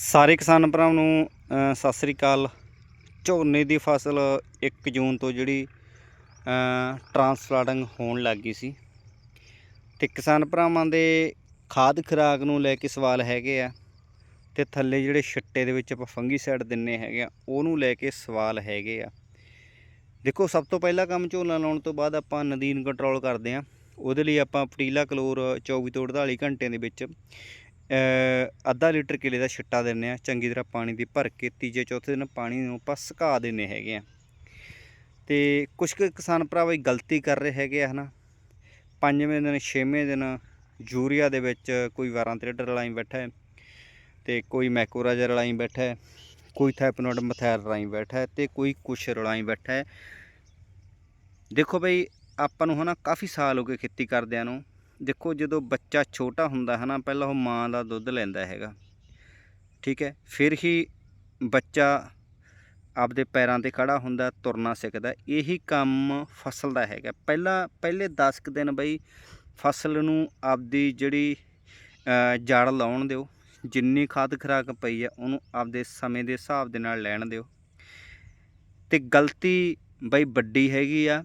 ਸਾਰੇ ਕਿਸਾਨ ਭਰਾਵਾਂ ਨੂੰ ਸਤਿ ਸ੍ਰੀ ਅਕਾਲ। ਝੋਨੇ ਦੀ ਫਸਲ 1 ਜੂਨ ਤੋਂ ਜਿਹੜੀ ਟਰਾਂਸਪਲਾਂਟਿੰਗ ਹੋਣ ਲੱਗ ਗਈ ਸੀ। ਤੇ ਕਿਸਾਨ ਭਰਾਵਾਂ ਦੇ ਖਾਦ ਖੁਰਾਕ ਨੂੰ ਲੈ ਕੇ ਸਵਾਲ ਹੈਗੇ ਆ। ਤੇ ਥੱਲੇ ਜਿਹੜੇ ਛਿੱਟੇ ਦੇ ਵਿੱਚ ਆਪਾਂ ਫੰਗੀਸਾਈਡ ਦਿੰਨੇ ਹੈਗੇ ਆ, ਉਹਨੂੰ ਲੈ ਕੇ ਸਵਾਲ ਹੈਗੇ ਆ। ਦੇਖੋ, ਸਭ ਤੋਂ ਪਹਿਲਾ ਕੰਮ ਝੋਨਾ ਲਾਉਣ ਤੋਂ ਬਾਅਦ ਆਪਾਂ ਨਦੀਨ ਕੰਟਰੋਲ ਕਰਦੇ ਆ। ਉਹਦੇ ਲਈ ਆਪਾਂ ਪਟੀਲਾ, ਕਲੋਰ 24 ਤੋਂ 48 ਘੰਟਿਆਂ ਦੇ ਵਿੱਚ ਅੱਧਾ ਲੀਟਰ ਕਿਲੇ ਦਾ ਛਿੱਟਾ ਦਿੰਨੇ ਆ ਚੰਗੀ ਤਰ੍ਹਾਂ ਪਾਣੀ ਦੀ ਭਰ ਕੇ ਤੀਜੇ ਚੌਥੇ ਦਿਨ ਪਾਣੀ ਨੂੰ ਆਪਾਂ ਸੁਕਾ ਦਿੰਨੇ ਹੈਗੇ ਆ ਤੇ ਕੁਝ ਕੁ ਕਿਸਾਨ ਭਰਾ ਬਈ ਗਲਤੀ ਕਰ ਰਹੇ ਹੈਗੇ ਆ, ਹਨਾ। ਪੰਜਵੇਂ ਦਿਨ, ਛੇਵੇਂ ਦਿਨ ਯੂਰੀਆ ਦੇ ਵਿੱਚ ਕੋਈ 12 ਤ੍ਰਿਡ ਰਲਾਈ ਬੈਠਾ ਹੈ ਤੇ ਕੋਈ ਮੈਕੋਰਾਜ ਰਲਾਈ ਬੈਠਾ ਹੈ, ਕੋਈ ਥੈਪਨੋਡ ਮਥੈਲ ਰਲਾਈ ਬੈਠਾ ਹੈ ਤੇ ਕੋਈ ਕੁਛ ਰਲਾਈ ਬੈਠਾ ਹੈ। ਦੇਖੋ ਬਈ, ਆਪਾਂ ਨੂੰ ਹਨਾ ਕਾਫੀ ਸਾਲ ਹੋ ਗਏ ਖੇਤੀ ਕਰਦਿਆਂ ਨੂੰ ਦੇਖੋ ਜਦੋਂ ਬੱਚਾ ਛੋਟਾ ਹੁੰਦਾ ਹੈ ਨਾ, ਪਹਿਲਾਂ ਉਹ ਮਾਂ ਦਾ ਦੁੱਧ ਲੈਂਦਾ ਹੈਗਾ। ਠੀਕ ਹੈ, ਫਿਰ ਹੀ ਬੱਚਾ ਆਪਦੇ ਪੈਰਾਂ ਤੇ ਖੜਾ ਹੁੰਦਾ, ਤੁਰਨਾ ਸਿੱਖਦਾ, ਇਹੀ ਕੰਮ ਫਸਲ ਦਾ ਹੈਗਾ। ਪਹਿਲਾਂ, ਪਹਿਲੇ 10 ਕੁ ਦਿਨ ਬਈ ਫਸਲ ਨੂੰ ਆਪਦੀ ਜਿਹੜੀ ਜੜ ਲਾਉਣ ਦਿਓ, ਜਿੰਨੀ ਖਾਦ ਖੁਰਾਕ ਪਈ ਆ ਉਹਨੂੰ ਆਪਦੇ ਸਮੇਂ ਦੇ ਹਿਸਾਬ ਦੇ ਨਾਲ ਲੈਣ ਦਿਓ। ਤੇ ਗਲਤੀ ਬਈ ਵੱਡੀ ਹੈਗੀ ਆ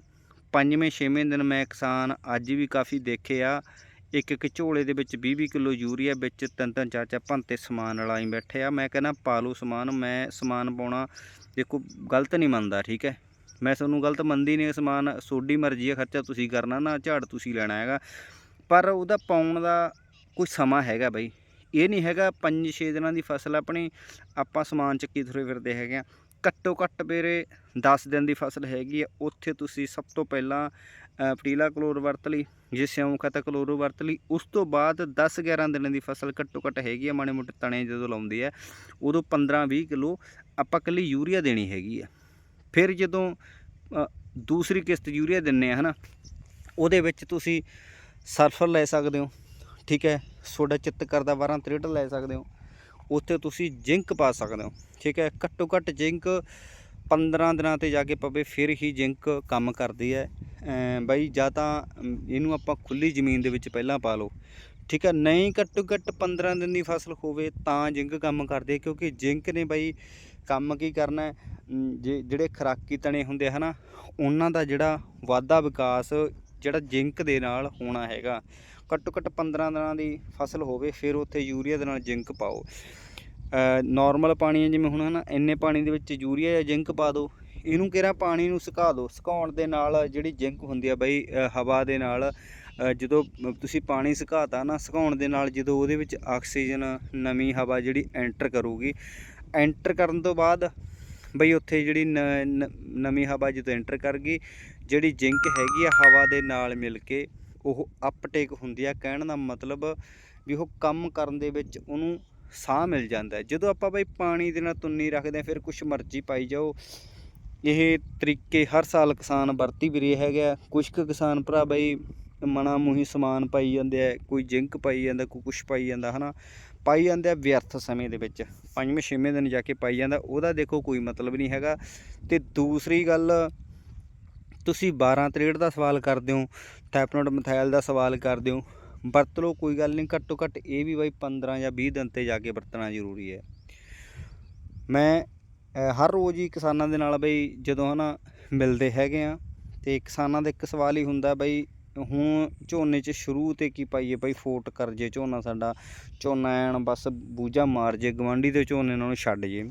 ਪੰਜਵੇਂ, ਛੇਵੇਂ ਦਿਨ ਮੈਂ ਕਿਸਾਨ ਅੱਜ ਵੀ ਕਾਫੀ ਦੇਖੇ ਆ। ਇੱਕ ਇੱਕ ਝੋਲੇ ਦੇ ਵਿੱਚ 20 20 ਕਿਲੋ ਯੂਰੀਆ ਵਿੱਚ ਤਿੰਨ ਤਿੰਨ, ਚਾਰ ਚਾਰ ਭੰਤੇ ਸਮਾਨ ਰਲਾਈ ਬੈਠੇ ਆ। ਮੈਂ ਕਹਿੰਦਾ ਪਾ ਲਓ ਸਮਾਨ, ਮੈਂ ਸਮਾਨ ਪਾਉਣਾ ਦੇਖੋ ਗਲਤ ਨਹੀਂ ਮੰਨਦਾ, ਠੀਕ ਹੈ? ਮੈਂ ਤੁਹਾਨੂੰ ਗਲਤ ਮੰਨਦੀ ਨਹੀਂ, ਸਮਾਨ ਸੋਡੀ ਮਰਜ਼ੀ ਹੈ ਖਰਚਾ ਤੁਸੀਂ ਕਰਨਾ, ਨਾ ਝਾੜ ਤੁਸੀਂ ਲੈਣਾ ਹੈਗਾ। ਪਰ ਉਹਦਾ ਪਾਉਣ ਦਾ ਕੋਈ ਸਮਾਂ ਹੈਗਾ ਬਈ। ਇਹ ਨਹੀਂ ਹੈਗਾ 5-6 ਦਿਨਾਂ ਦੀ ਫਸਲ ਆਪਣੀ, ਆਪਾਂ ਸਮਾਨ ਚੱਕੀ ਤੁਰੇ ਫਿਰਦੇ ਹੈਗੇ ਆ। ਘੱਟੋ ਘੱਟ ਮੇਰੇ 10 ਦਿਨ ਦੀ ਫਸਲ ਹੈਗੀ ਆ ਉੱਥੇ ਤੁਸੀਂ ਸਭ ਤੋਂ ਪਹਿਲਾਂ ਪਟੀਲਾ ਕਲੋਰ ਵਰਤ ਲਈ, ਜੇ ਸਿਉਂਖ ਹੈ ਤਾਂ ਕਲੋਰੋ ਵਰਤ ਲਈ। ਉਸ ਤੋਂ ਬਾਅਦ 10-11 ਦਿਨਾਂ ਦੀ ਫਸਲ ਘੱਟੋ ਘੱਟ ਹੈਗੀ ਆ ਮਾੜੇ ਮੋਟੇ ਤਣੇ ਜਦੋਂ ਲਾਉਂਦੇ ਹੈ, ਉਦੋਂ 15-20 ਕਿਲੋ ਆਪਾਂ ਇਕੱਲੀ ਯੂਰੀਆ ਦੇਣੀ ਹੈਗੀ ਆ ਫਿਰ ਜਦੋਂ ਦੂਸਰੀ ਕਿਸ਼ਤ ਯੂਰੀਆ ਦਿੰਨੇ ਆ, ਹਨਾ, ਉਹਦੇ ਵਿੱਚ ਤੁਸੀਂ ਸਲਫਰ ਲੈ ਸਕਦੇ ਹੋ, ਠੀਕ ਹੈ, ਸੋਡਾ ਚਿੱਤ ਕਰਦਾ 12 ਤ੍ਰਿਟ ਲੈ ਸਕਦੇ ਹੋ। ਉੱਥੇ ਤੁਸੀਂ ਜ਼ਿੰਕ ਪਾ ਸਕਦੇ ਹੋ, ਠੀਕ ਹੈ? ਘੱਟੋ ਘੱਟ ਜ਼ਿੰਕ 15 ਦਿਨਾਂ ਤੇ ਜਾ ਕੇ ਪਵੇ, ਫਿਰ ਹੀ ਜ਼ਿੰਕ ਕੰਮ ਕਰਦੀ ਹੈ। ਅਮ ਬਾਈ, ਜਾਂ ਤਾਂ ਇਹਨੂੰ ਆਪਾਂ ਖੁੱਲੀ ਜ਼ਮੀਨ ਦੇ ਵਿੱਚ ਪਹਿਲਾਂ ਪਾ ਲਓ, ਠੀਕ ਹੈ? ਨਹੀਂ ਘੱਟੋ ਘੱਟ 15 ਦਿਨ ਦੀ ਫਸਲ ਹੋਵੇ ਤਾਂ ਜ਼ਿੰਕ ਕੰਮ ਕਰਦੀ ਹੈ, ਕਿਉਂਕਿ ਜ਼ਿੰਕ ਨੇ ਬਾਈ ਕੰਮ ਕੀ ਕਰਨਾ ਜੇ, ਜਿਹੜੇ ਖਰਾਕੀ ਤਣੇ ਹੁੰਦੇ ਆ, ਹਨਾ, ਉਹਨਾਂ ਦਾ ਜਿਹੜਾ ਵਾਧਾ ਵਿਕਾਸ ਜਿਹੜਾ ਜ਼ਿੰਕ ਦੇ ਨਾਲ ਹੋਣਾ ਹੈਗਾ। ਘੱਟੋ ਘੱਟ 15 ਦਿਨਾਂ ਦੀ ਫਸਲ ਹੋਵੇ, ਫਿਰ ਉੱਥੇ ਯੂਰੀਆ ਦੇ ਨਾਲ ਜ਼ਿੰਕ ਪਾਓ। ਨਾਰਮਲ ਪਾਣੀ ਜਿਵੇਂ ਹੁਣ ਹਨਾ, ਇੰਨੇ ਪਾਣੀ ਦੇ ਵਿੱਚ ਯੂਰੀਆ ਜਾਂ ਜ਼ਿੰਕ ਪਾ ਦਿਓ ਇਹਨੂੰ ਕਿਹੜਾ ਪਾਣੀ ਨੂੰ ਸੁਕਾ ਦਿਓ ਸੁਕਾਉਣ ਦੇ ਨਾਲ ਜਿਹੜੀ ਜ਼ਿੰਕ ਹੁੰਦੀ ਆ ਬਈ ਹਵਾ ਦੇ ਨਾਲ ਜਦੋਂ ਤੁਸੀਂ ਪਾਣੀ ਸੁਕਾਤਾ ਨਾ, ਸੁਕਾਉਣ ਦੇ ਨਾਲ ਜਦੋਂ ਉਹਦੇ ਵਿੱਚ ਆਕਸੀਜਨ ਨਵੀਂ ਹਵਾ ਜਿਹੜੀ ਐਂਟਰ ਕਰੂਗੀ, ਐਂਟਰ ਕਰਨ ਤੋਂ ਬਾਅਦ ਬਈ ਉੱਥੇ ਜਿਹੜੀ ਨ- ਨਵੀਂ ਹਵਾ ਜਦੋਂ ਐਂਟਰ ਕਰ ਗਈ ਜਿਹੜੀ ਜ਼ਿੰਕ ਹੈਗੀ ਆ ਹਵਾ ਦੇ ਨਾਲ ਮਿਲ ਕੇ ਉਹ ਅਪਟੇਕ ਹੁੰਦੀ ਆ, ਕਹਿਣ ਦਾ ਮਤਲਬ ਵੀ ਉਹ ਕੰਮ ਕਰਨ ਦੇ ਵਿੱਚ ਉਹਨੂੰ ਸਾਹ ਮਿਲ ਜਾਂਦਾ ਹੈ। ਜਦੋਂ ਆਪਾਂ ਬਈ ਪਾਣੀ ਦੇ ਨਾਲ ਤੁੰਨੀ ਰੱਖਦੇ ਆ ਫਿਰ ਕੁਛ ਮਰਜ਼ੀ ਪਾਈ ਜਾਓ। ਇਹ ਤਰੀਕੇ ਹਰ ਸਾਲ ਕਿਸਾਨ ਵਰਤੀ ਵੀ ਰਹੇ ਹੈਗੇ ਆ। ਕੁਝ ਕੁ ਕਿਸਾਨ ਭਰਾ ਬਈ ਮਣਾ ਮੂੰਹੀ ਸਮਾਨ ਪਾਈ ਜਾਂਦੇ ਆ, ਕੋਈ ਜ਼ਿੰਕ ਪਾਈ ਜਾਂਦਾ, ਕੋਈ ਕੁਛ ਪਾਈ ਜਾਂਦਾ, ਹਨਾ। ਪਾਈ ਜਾਂਦੇ ਆ ਵਿਅਰਥ ਸਮੇਂ ਦੇ ਵਿੱਚ। ਪੰਜਵੇਂ, ਛੇਵੇਂ ਦਿਨ ਜਾ ਕੇ ਪਾਈ ਜਾਂਦਾ। ਉਹਦਾ ਦੇਖੋ ਕੋਈ ਮਤਲਬ ਨਹੀਂ ਹੈਗਾ। ਤੇ ਦੂਸਰੀ ਗੱਲ ਤੁਸੀਂ 12 ਤ੍ਰੇੜ ਦਾ ਸਵਾਲ ਕਰਦੇ ਹੋ, ਥੈਪਨੋਡ ਮਥਾਇਲ ਦਾ ਸਵਾਲ ਕਰਦੇ ਹੋ, ਵਰਤ ਲਓ, ਕੋਈ ਗੱਲ ਨਹੀਂ, ਘੱਟੋ ਘੱਟ ਇਹ ਵੀ ਬਾਈ 15 ਜਾਂ 20 ਦਿਨ ਤੇ ਜਾ ਕੇ ਵਰਤਣਾ ਜ਼ਰੂਰੀ ਹੈ। ਮੈਂ ਹਰ ਰੋਜ਼ ਹੀ ਕਿਸਾਨਾਂ ਦੇ ਨਾਲ ਬਈ ਜਦੋਂ ਹਨਾ ਮਿਲਦੇ ਹੈਗੇ ਆ, ਤੇ ਕਿਸਾਨਾਂ ਦਾ ਇੱਕ ਸਵਾਲ ਹੀ ਹੁੰਦਾ ਬਈ, ਹੁਣ ਝੋਨੇ 'ਚ ਸ਼ੁਰੂ ਤੇ ਕੀ ਪਾਈਏ ਬਈ ਫੋਟ ਕਰ ਜੇ ਝੋਨਾ ਸਾਡਾ, ਝੋਨਾ ਐਨ ਬਸ ਬੂਝਾ ਮਾਰ ਜੇ, ਗਵਾਂਢੀ ਦੇ ਝੋਨੇ ਨਾਲ ਛੱਡ ਜੇ।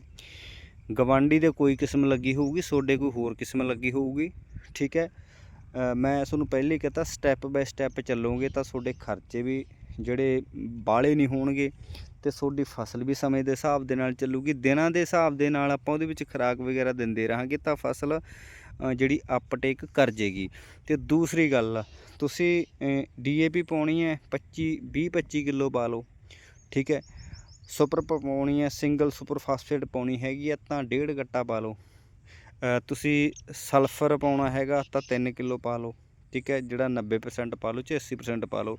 ਗਵਾਂਢੀ ਦੇ ਕੋਈ ਕਿਸਮ ਲੱਗੀ ਹੋਊਗੀ, ਸੋਡੇ ਕੋਈ ਹੋਰ ਕਿਸਮ ਲੱਗੀ ਹੋਊਗੀ। ਠੀਕ ਹੈ? ਮੈਂ ਤੁਹਾਨੂੰ ਪਹਿਲੇ ਹੀ ਕਹਤਾ ਸਟੈਪ ਬਾਏ ਸਟੈਪ ਚੱਲੋਗੇ ਤਾਂ ਤੁਹਾਡੇ ਖਰਚੇ ਵੀ ਜਿਹੜੇ ਬਾਲੇ ਨਹੀਂ ਹੋਣਗੇ ਤੇ ਤੁਹਾਡੀ ਫਸਲ ਵੀ ਸਮੇਂ ਦੇ ਹਿਸਾਬ ਦੇ ਨਾਲ ਚੱਲੂਗੀ। ਦਿਨਾਂ ਦੇ ਹਿਸਾਬ ਦੇ ਨਾਲ ਆਪਾਂ ਉਹਦੇ ਵਿੱਚ ਖੁਰਾਕ ਵਗੈਰਾ ਦਿੰਦੇ ਰਹਾਂਗੇ ਤਾਂ ਫਸਲ ਜਿਹੜੀ ਅਪਟੇਕ ਕਰ ਜੇਗੀ। ਤੇ ਦੂਸਰੀ ਗੱਲ, ਤੁਸੀਂ ਡੀਏਪੀ ਪਾਉਣੀ ਹੈ 25 20 25 ਕਿਲੋ ਪਾ ਲਓ ਠੀਕ ਹੈ? ਸੁਪਰ ਪਾਉਣੀ ਹੈ ਸਿੰਗਲ ਸੁਪਰ ਫਾਸਫੇਟ ਪਾਉਣੀ ਹੈਗੀ ਹੈ ਤਾਂ ਡੇਢ ਗੱਟਾ ਪਾ ਲਓ ਤੁਸੀਂ ਸਲਫਰ ਪਾਉਣਾ ਹੈਗਾ ਤਾਂ 3 ਕਿਲੋ ਪਾ ਲਓ ਠੀਕ ਹੈ ਜਿਹੜਾ 90% ਪਾ ਲਓ ਚ 80% ਪਾ ਲਓ।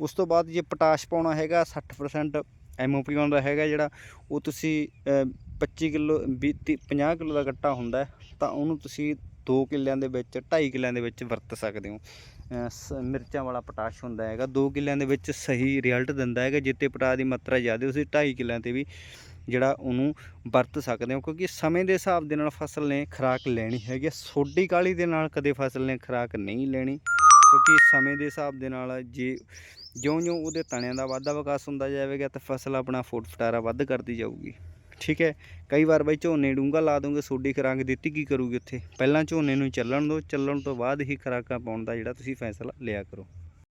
ਉਸ ਤੋਂ ਬਾਅਦ ਜੇ ਪੋਟਾਸ਼ ਪਾਉਣਾ ਹੈਗਾ 60% ਐਮਓਪੀ ਆਉਂਦਾ ਹੈਗਾ ਜਿਹੜਾ ਉਹ ਤੁਸੀਂ ਅ, 25 ਕਿਲੋ 20 50 ਕਿਲੋ ਦਾ ਗੱਟਾ ਹੁੰਦਾ ਤਾਂ ਉਹਨੂੰ ਤੁਸੀਂ 2 ਕਿੱਲਿਆਂ ਦੇ ਵਿੱਚ 2.5 ਕਿੱਲਿਆਂ ਦੇ ਵਿੱਚ ਵਰਤ ਸਕਦੇ ਹੋ। ਸ- ਮਿਰਚਾਂ ਵਾਲਾ ਪੋਟਾਸ਼ ਹੁੰਦਾ ਹੈਗਾ 2 ਕਿੱਲਿਆਂ ਦੇ ਵਿੱਚ ਸਹੀ ਰਿਜ਼ਲਟ ਦਿੰਦਾ ਹੈਗਾ ਜਿੱਤੇ ਪੋਟਾਸ਼ ਦੀ ਮਾਤਰਾ ਜ਼ਿਆਦਾ ਉਸੇ 2.5 ਕਿੱਲਿਆਂ ਤੇ ਵੀ। ਜਿਹੜਾ ਉਹਨੂੰ ਵਰਤ ਸਕਦੇ ਹੋ, ਕਿਉਂਕਿ ਸਮੇਂ ਦੇ ਹਿਸਾਬ ਦੇ ਨਾਲ ਫਸਲ ਨੇ ਖੁਰਾਕ ਲੈਣੀ ਹੈਗੀ ਆ। ਸੋਡੀ ਕਾਲੀ ਦੇ ਨਾਲ ਕਦੇ ਫਸਲ ਨੇ ਖੁਰਾਕ ਨਹੀਂ ਲੈਣੀ, ਕਿਉਂਕਿ ਸਮੇਂ ਦੇ ਹਿਸਾਬ ਦੇ ਨਾਲ ਜੇ ਜਿਉਂ-ਜਿਉਂ ਉਹਦੇ ਤਣਿਆਂ ਦਾ ਵਾਧਾ ਵਿਕਾਸ ਹੁੰਦਾ ਜਾਵੇਗਾ, ਤਾਂ ਫਸਲ ਆਪਣਾ ਫੁੱਟ ਫਟਾਰਾ ਵੱਧ ਕਰਦੀ ਜਾਊਗੀ। ਠੀਕ ਹੈ, ਕਈ ਵਾਰ ਬਈ ਝੋਨੇ ਡੂੰਗਾ ਲਾ ਦੋਗੇ ਸੋਡੀ ਖੁਰਾਕ ਦਿੱਤੀ ਕੀ ਕਰੂਗੀ ਉੱਥੇ? ਪਹਿਲਾਂ ਝੋਨੇ ਨੂੰ ਚੱਲਣ ਦਿਓ ਚੱਲਣ ਤੋਂ ਬਾਅਦ ਹੀ ਖੁਰਾਕਾਂ ਪਾਉਣ ਦਾ ਜਿਹੜਾ ਤੁਸੀਂ ਫੈਸਲਾ ਲਿਆ ਕਰੋ।